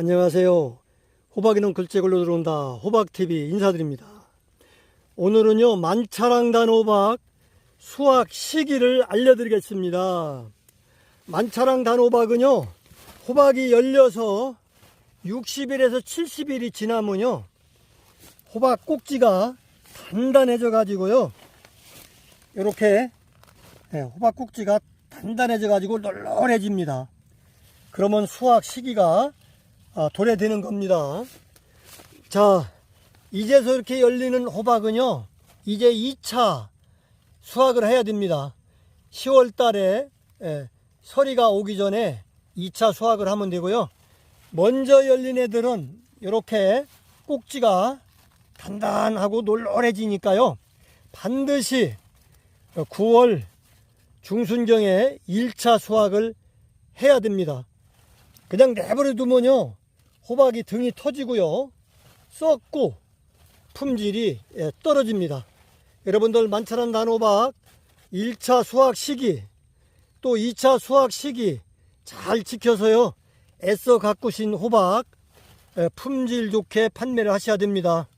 안녕하세요. 호박이는 글재글로 들어온다. 호박TV 인사드립니다. 오늘은요, 만차랑단 호박 수확 시기를 알려드리겠습니다. 만차랑단 호박은요, 호박이 열려서 60일에서 70일이 지나면요, 호박 꼭지가 단단해져 가지고요, 이렇게 호박 꼭지가 단단해져 가지고 널널해집니다. 그러면 수확 시기가 아, 도래되는 겁니다. 자, 이제서 이렇게 열리는 호박은요, 이제 2차 수확을 해야 됩니다. 10월 달에 예, 서리가 오기 전에 2차 수확을 하면 되고요. 먼저 열린 애들은 이렇게 꼭지가 단단하고 놀놀해지니까요. 반드시 9월 중순경에 1차 수확을 해야 됩니다. 그냥 내버려 두면요. 호박이 등이 터지고요. 썩고 품질이 예, 떨어집니다. 여러분들 만찬한 단호박 1차 수확 시기 또 2차 수확 시기 잘 지켜서요. 애써 가꾸신 호박 예, 품질 좋게 판매를 하셔야 됩니다.